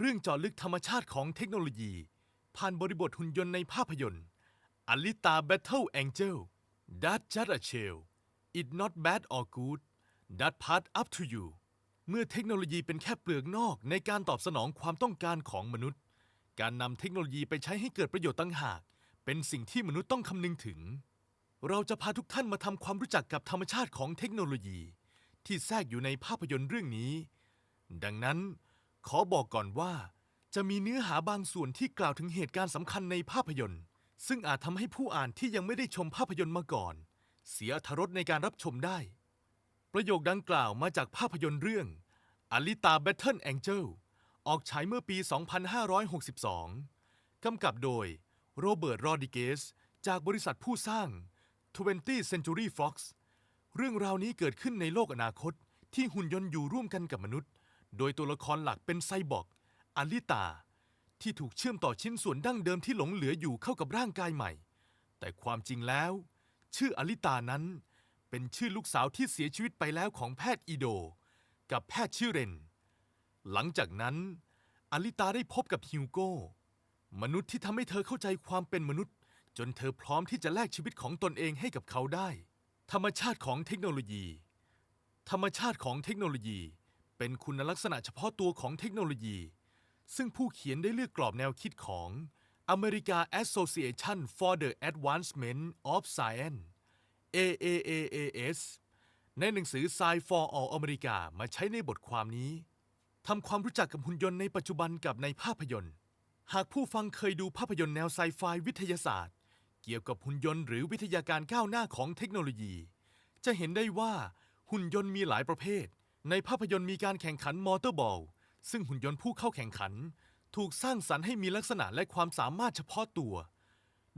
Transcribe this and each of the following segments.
เรื่องเจาะลึกธรรมชาติของเทคโนโลยี ผ่านบริบทหุ่นยนต์ในภาพยนตร์อลิตา Battle Angel That Just a Shell It Not Bad or Good That Part Up to You เมื่อเทคโนโลยีเป็นแค่เปลือกนอกในการตอบสนองความต้องการของมนุษย์ การนำเทคโนโลยีไปใช้ให้เกิดประโยชน์ตั้งหาก เป็นสิ่งที่มนุษย์ต้องคำนึงถึง เราจะพาทุกท่านมาทำความรู้จักกับธรรมชาติของเทคโนโลยี ที่แทรกอยู่ในภาพยนตร์เรื่องนี้ ดังนั้น ขอบอกก่อนว่า จะมีเนื้อหาบางส่วนที่กล่าวถึงเหตุการณ์สำคัญในภาพยนตร์ ซึ่งอาจทำให้ผู้อ่านที่ยังไม่ได้ชมภาพยนตร์มาก่อน เสียอรรถรสในการรับชมได้ ประโยคดังกล่าวมาจากภาพยนตร์เรื่องอลิตา Battle Angel ออกฉายเมื่อปี 2562 กำกับโดยโรเบิร์ต รอดิเกส จากบริษัทผู้สร้าง 20th Century Fox เรื่องราวนี้เกิดขึ้นในโลกอนาคตที่หุ่นยนต์อยู่ร่วมกันกับมนุษย์ โดยตัวละครหลักเป็นไซบอร์กอลิตา ที่ถูกเชื่อมต่อชิ้นส่วนดั้งเดิมที่หลงเหลืออยู่เข้ากับร่างกายใหม่ แต่ความจริงแล้ว ชื่ออลิตานั้น เป็นชื่อลูกสาวที่เสียชีวิตไปแล้วของแพทย์อีโด กับแพทย์ชื่อเรน หลังจากนั้นอลิตาได้พบกับฮิวโก้ มนุษย์ที่ทำให้เธอเข้าใจความเป็นมนุษย์ จนเธอพร้อมที่จะแลกชีวิตของตนเองให้กับเขาได้ ธรรมชาติของเทคโนโลยี ธรรมชาติของเทคโนโลยี เป็นคุณลักษณะเฉพาะตัวของเทคโนโลยี ซึ่งผู้เขียนได้เลือกกรอบแนวคิดของ America Association for the Advancement of Science AAAAS ในหนังสือ Sci for All America มาใช้ในบทความนี้ทำความรู้จักกับหุ่นยนต์ในปัจจุบันกับในภาพยนตร์ หากผู้ฟังเคยดูภาพยนตร์แนวไซไฟวิทยาศาสตร์ เกี่ยวกับหุ่นยนต์หรือวิทยาการก้าวหน้าของเทคโนโลยี จะเห็นได้ว่าหุ่นยนต์มีหลายประเภท ในภาพยนตร์มีการแข่งขันมอเตอร์บอล ซึ่งหุ่นยนต์ผู้เข้าแข่งขัน ถูกสร้างสรรค์ให้มีลักษณะและความสามารถเฉพาะตัว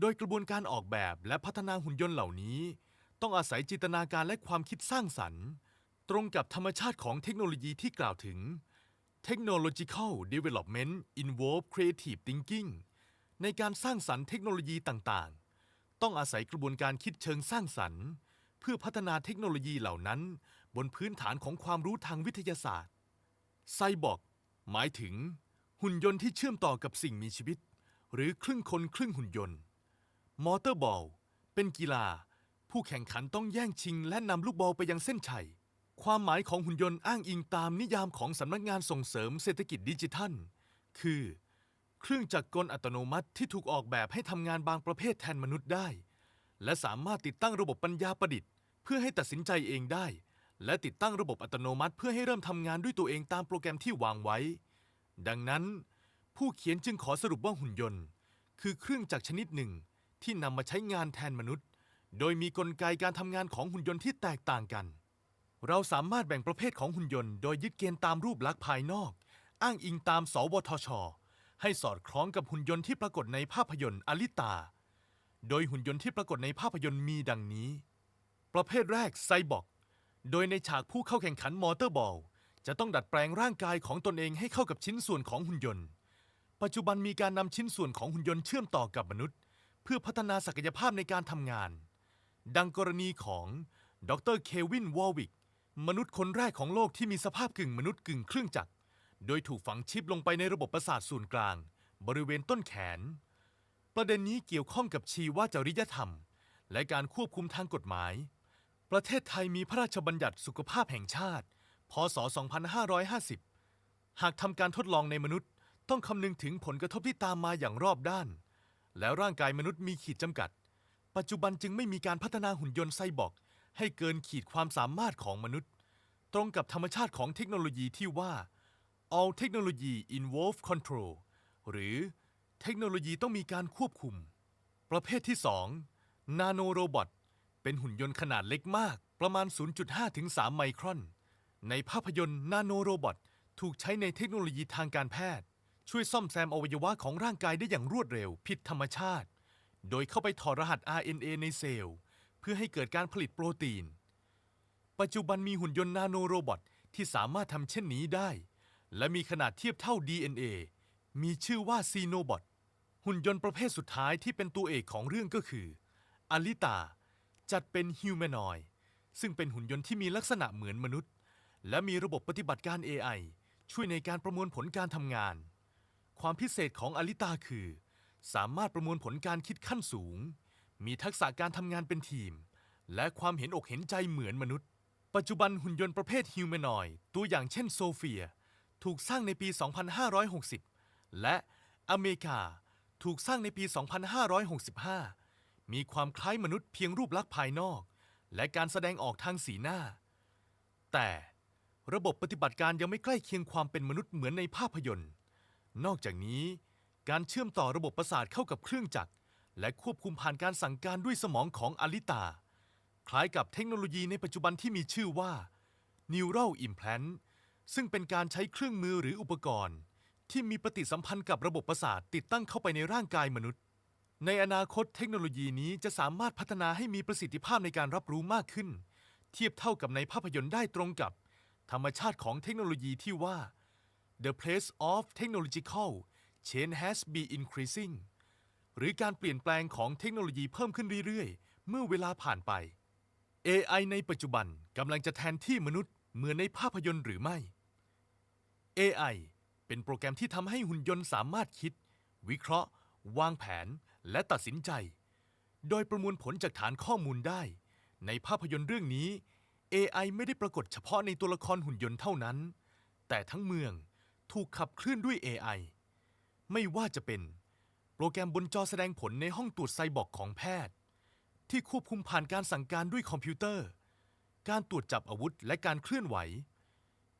โดยกระบวนการออกแบบและพัฒนาหุ่นยนต์เหล่านี้ ต้องอาศัยจินตนาการและความคิดสร้างสรรค์ ตรงกับธรรมชาติของเทคโนโลยีที่กล่าวถึง Technological Development Involve Creative Thinking ในการสร้างสรรค์เทคโนโลยีต่างๆ ต้องอาศัยกระบวนการคิดเชิงสร้างสรรค์ เพื่อพัฒนาเทคโนโลยีเหล่านั้น บนพื้นฐานของความรู้ทางวิทยาศาสตร์ ไซบอร์กหมายถึง หุ่นยนต์ที่เชื่อมต่อกับสิ่งมีชีวิต หรือครึ่งคนครึ่งหุ่นยนต์ มอเตอร์บอล เป็นกีฬา ผู้แข่งขันต้องแย่งชิง และนำลูกบอลไปยังเส้นชัย ความหมายของหุ่นยนต์อ้างอิงตามนิยามของสำนักงานส่งเสริมเศรษฐกิจดิจิทัล คือ เครื่องจักรกลอัตโนมัติที่ถูกออกแบบให้ทำงานบางประเภทแทนมนุษย์ได้ และสามารถติดตั้งระบบปัญญาประดิษฐ์ เพื่อให้ตัดสินใจเองได้ และติดตั้งระบบอัตโนมัติเพื่อให้เริ่มทำงานด้วยตัวเองตามโปรแกรมที่วางไว้ ดังนั้น ผู้เขียนจึงขอสรุปว่าหุ่นยนต์ คือเครื่องจักรชนิดหนึ่งที่นำมาใช้งานแทนมนุษย์ โดยมีกลไกการทำงานของหุ่นยนต์ที่แตกต่างกัน เราสามารถแบ่งประเภทของหุ่นยนต์โดยยึดเกณฑ์ตามรูปลักษณ์ภายนอก อ้างอิงตาม สวทช ให้สอดคล้องกับหุ่นยนต์ที่ปรากฏในภาพยนตร์อลิตา โดยหุ่นยนต์ที่ปรากฏในภาพยนตร์มีดังนี้ ประเภทแรกไซบอร์ก โดยในฉากผู้เข้าแข่งขันมอเตอร์บอล จะต้องดัดแปลงร่างกายของตนเองให้เข้ากับชิ้นส่วนของหุ่นยนต์ ปัจจุบันมีการนำชิ้นส่วนของหุ่นยนต์เชื่อมต่อกับมนุษย์ เพื่อพัฒนาศักยภาพในการทำงาน ดังกรณีของดรเควินวอลวิกมนุษย์คนแรกของโลกที่มีสภาพกึ่งมนุษย์กึ่งเครื่องจักร โดยถูกฝังชิปลงไปในระบบประสาทส่วนกลาง บริเวณต้นแขน ประเด็นนี้เกี่ยวข้องกับชีวจริยธรรม และการควบคุมทางกฎหมาย ประเทศไทยมีพระราชบัญญัติสุขภาพแห่งชาติ พศ 2550 หากทำการทดลองในมนุษย์ต้องคำนึงถึงผลกระทบที่ตามมาอย่างรอบด้าน แล้วร่างกายมนุษย์มีขีดจำกัด ปัจจุบันจึงไม่มีการพัฒนาหุ่นยนต์ไซบอร์กให้เกินขีดความสามารถของมนุษย์ ตรงกับธรรมชาติของเทคโนโลยีที่ว่า all technology involve control หรือเทคโนโลยีต้องมีการควบคุม ประเภทที่ 2 นาโนโรบอท เป็นหุ่นยนต์ขนาดเล็กมาก ประมาณ 0.5 ถึง 3 ไมครอน ในภาพยนตร์นาโนโรบอทถูกใช้ในเทคโนโลยีทางการแพทย์ ช่วยซ่อมแซมอวัยวะของร่างกายได้อย่างรวดเร็ว ผิดธรรมชาติ โดยเข้าไปถอดรหัส RNA ในเซลล์ เพื่อให้เกิดการผลิตโปรตีน ปัจจุบันมีหุ่นยนต์นาโนโรบอทที่สามารถทำเช่นนี้ได้ และมีขนาดเทียบเท่า DNA มีชื่อว่าซีโนบอทหุ่นยนต์ประเภทสุดท้ายที่เป็นตัวเอกของเรื่องก็คืออลิตา จัดเป็นฮิวแมนอยซึ่งเป็นหุ่นยนต์ที่มีลักษณะเหมือนมนุษย์ และมีระบบปฏิบัติการ AI ช่วยในการประมวลผลการทำงาน ความพิเศษของอลิตาคือ สามารถประมวลผลการคิดขั้นสูง มีทักษะการทำงานเป็นทีม และความเห็นอกเห็นใจเหมือนมนุษย์ ปัจจุบันหุ่นยนต์ประเภทฮิวแมนอยด์ตัวอย่างเช่นโซเฟีย ถูกสร้างในปี 2560 และอเมริกาถูกสร้างในปี 2565 มีความคล้ายมนุษย์เพียงรูปลักษณ์ภายนอก และการแสดงออกทางสีหน้า แต่ระบบปฏิบัติการยังไม่ใกล้เคียงความเป็นมนุษย์เหมือนในภาพยนตร์ นอกจากนี้ การเชื่อมต่อระบบประสาทเข้ากับเครื่องจักร และควบคุมผ่านการสั่งการด้วยสมองของอลิตา คล้ายกับเทคโนโลยีในปัจจุบันที่มีชื่อว่า Neural Implant ซึ่งเป็นการใช้เครื่องมือหรืออุปกรณ์ ที่มีปฏิสัมพันธ์กับระบบประสาทติดตั้งเข้าไปในร่างกายมนุษย์ ในอนาคตเทคโนโลยีนี้จะสามารถพัฒนาให้มีประสิทธิภาพในการรับรู้มากขึ้น เทียบเท่ากับในภาพยนตร์ได้ตรงกับ ธรรมชาติของเทคโนโลยีที่ว่า The place of technological change has been increasing หรือการเปลี่ยนแปลงของเทคโนโลยีเพิ่มขึ้นเรื่อยๆ เมื่อเวลาผ่านไป AI ในปัจจุบันกำลังจะแทนที่มนุษย์เหมือนในภาพยนตร์หรือไม่ AI เป็นโปรแกรมที่ทำให้หุ่นยนต์สามารถคิด วิเคราะห์ วางแผน และตัดสินใจ โดยประมวลผลจากฐานข้อมูลได้ ในภาพยนตร์เรื่องนี้ AI ไม่ได้ปรากฏเฉพาะในตัวละครหุ่นยนต์เท่านั้น แต่ทั้งเมืองถูกขับเคลื่อนด้วย AI ไม่ว่าจะเป็น โปรแกรมบนจอแสดงผลในห้องตรวจไซบอร์กของแพทย์ ที่ควบคุมผ่านการสั่งการด้วยคอมพิวเตอร์ การตรวจจับอาวุธและการเคลื่อนไหว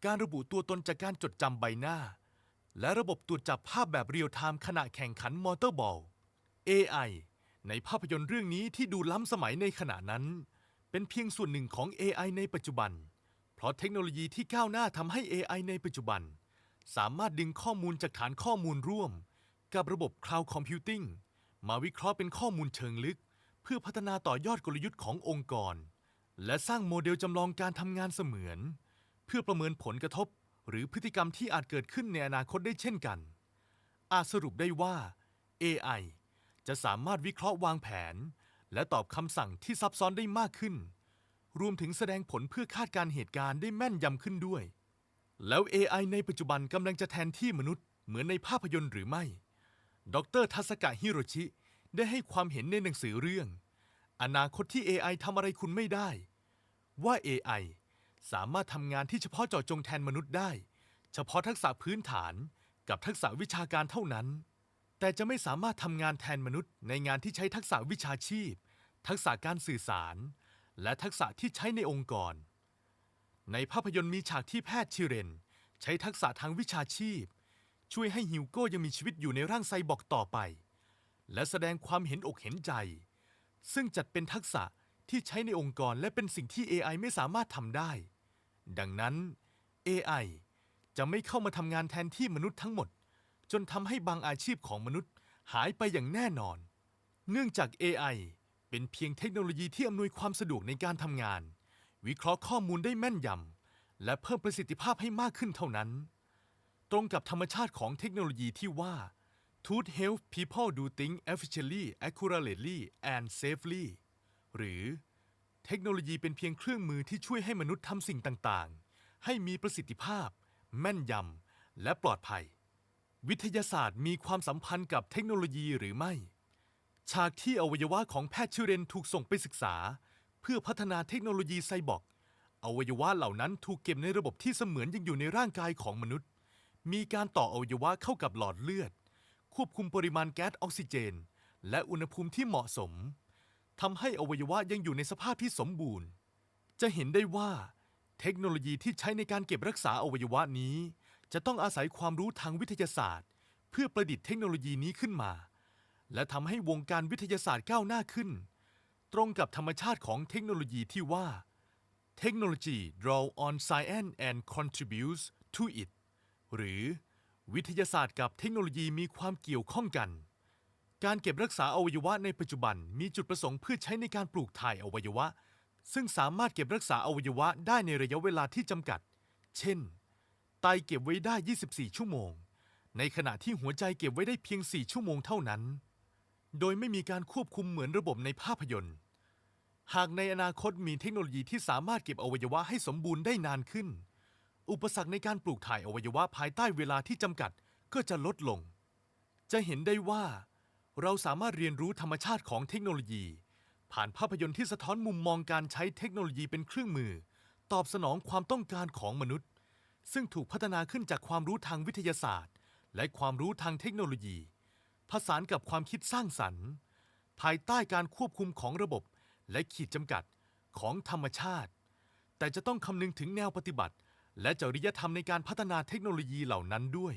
การระบุตัวตนจากการจดจำใบหน้า และระบบตรวจจับภาพแบบเรียลไทม์ขณะแข่งขันมอเตอร์บอล AI ในภาพยนตร์เรื่องนี้ที่ดูล้ำสมัยในขณะนั้น เป็นเพียงส่วนหนึ่งของ AI ในปัจจุบัน เพราะเทคโนโลยีที่ก้าวหน้าทำให้ AI ในปัจจุบัน สามารถดึงข้อมูลจากฐานข้อมูลร่วม กับระบบ Cloud Computing มาวิเคราะห์เป็นข้อมูลเชิงลึก เพื่อพัฒนาต่อยอดกลยุทธ์ขององค์กร และสร้างโมเดลจำลองการทำงานเสมือน เพื่อประเมินผลกระทบ หรือพฤติกรรมที่อาจเกิดขึ้นในอนาคตได้เช่นกัน อาจสรุปได้ว่า AI จะสามารถวิเคราะห์วางแผน และตอบคำสั่งที่ซับซ้อนได้มากขึ้น รวมถึงแสดงผลเพื่อคาดการณ์เหตุการณ์ได้แม่นยำขึ้นด้วย แล้ว AI ในปัจจุบันกำลังจะแทนที่มนุษย์เหมือนในภาพยนตร์หรือไม่ ดรทัสกะฮิโรชิ ได้ให้ความเห็นในหนังสือเรื่อง อนาคตที่ AI ทำอะไรคุณไม่ได้ ว่า AI สามารถทำงานที่เฉพาะเจาะจงแทนมนุษย์ได้ เฉพาะทักษะพื้นฐานกับทักษะวิชาการเท่านั้น แต่จะไม่สามารถทำงานแทนมนุษย์ในงานที่ใช้ทักษะวิชาชีพ ทักษะการสื่อสาร และทักษะที่ใช้ในองค์กร ในภาพยนตร์มีฉากที่แพทย์ชิเรน ใช้ทักษะทางวิชาชีพ ช่วยให้ฮิวโก้ยังมีชีวิตอยู่ในร่างไซบอร์กต่อไป และแสดงความเห็นอกเห็นใจ ซึ่งจัดเป็นทักษะที่ใช้ในองค์กรและเป็นสิ่งที่ AI ไม่สามารถทำได้ ดังนั้น AI จะไม่เข้ามาทำงานแทนที่มนุษย์ทั้งหมด จนทำให้บางอาชีพของมนุษย์หายไปอย่างแน่นอน เนื่องจาก AI เป็นเพียงเทคโนโลยีที่อำนวยความสะดวกในการทำงาน วิเคราะห์ข้อมูลได้แม่นยำและเพิ่มประสิทธิภาพให้มากขึ้นเท่านั้น ตรงกับธรรมชาติของเทคโนโลยีที่ว่า to help people do things efficiently accurately and safely หรือ เทคโนโลยีเป็นเพียงเครื่องมือที่ช่วยให้มนุษย์ทำสิ่งต่าง ๆ ให้มีประสิทธิภาพ แม่นยำและปลอดภัย วิทยาศาสตร์มีความสัมพันธ์กับเทคโนโลยีหรือไม่ ฉากที่อวัยวะของแพทย์ชิเรนถูกส่งไปศึกษา เพื่อพัฒนาเทคโนโลยีไซบอร์กอวัยวะเหล่านั้นถูกเก็บในระบบที่เสมือนยังอยู่ในร่างกายของมนุษย์ มีการต่ออวัยวะเข้ากับหลอดเลือด ควบคุมปริมาณแก๊สออกซิเจน และอุณหภูมิที่เหมาะสมทำให้อวัยวะยังอยู่ในสภาพที่สมบูรณ์ จะเห็นได้ว่า เทคโนโลยีที่ใช้ในการเก็บรักษาอวัยวะนี้ จะต้องอาศัยความรู้ทางวิทยาศาสตร์ เพื่อประดิษฐ์เทคโนโลยีนี้ขึ้นมา และทำให้วงการวิทยาศาสตร์ก้าวหน้าขึ้น ตรงกับธรรมชาติของเทคโนโลยีที่ว่า Technology draw on science and contributes to it หรือ วิทยาศาสตร์กับเทคโนโลยีมีความเกี่ยวข้องกัน การเก็บรักษาอวัยวะในปัจจุบันมีจุดประสงค์เพื่อใช้ในการปลูกถ่ายอวัยวะ ซึ่งสามารถเก็บรักษาอวัยวะได้ในระยะเวลาที่จำกัด เช่น ไตเก็บไว้ได้ 24 ชั่วโมง ในขณะที่หัวใจเก็บไว้ได้เพียง 4 ชั่วโมงเท่านั้น โดยไม่มีการควบคุมเหมือนระบบในภาพยนตร์ หากในอนาคตมีเทคโนโลยีที่สามารถเก็บอวัยวะให้สมบูรณ์ได้นานขึ้น อุปสรรคในการปลูกถ่ายอวัยวะภายใต้เวลาที่จำกัดก็จะลดลง จะเห็นได้ว่า เราสามารถเรียนรู้ธรรมชาติของเทคโนโลยี ผ่านภาพยนตร์ที่สะท้อนมุมมองการใช้เทคโนโลยีเป็นเครื่องมือ ตอบสนองความต้องการของมนุษย์ ซึ่งถูกพัฒนาขึ้นจากความรู้ทางวิทยาศาสตร์ และความรู้ทางเทคโนโลยี ผสานกับความคิดสร้างสรรค์ ภายใต้การควบคุมของระบบ และขีดจำกัดของธรรมชาติ แต่จะต้องคำนึงถึงแนวปฏิบัติ และจริยธรรมในการพัฒนาเทคโนโลยีเหล่านั้นด้วย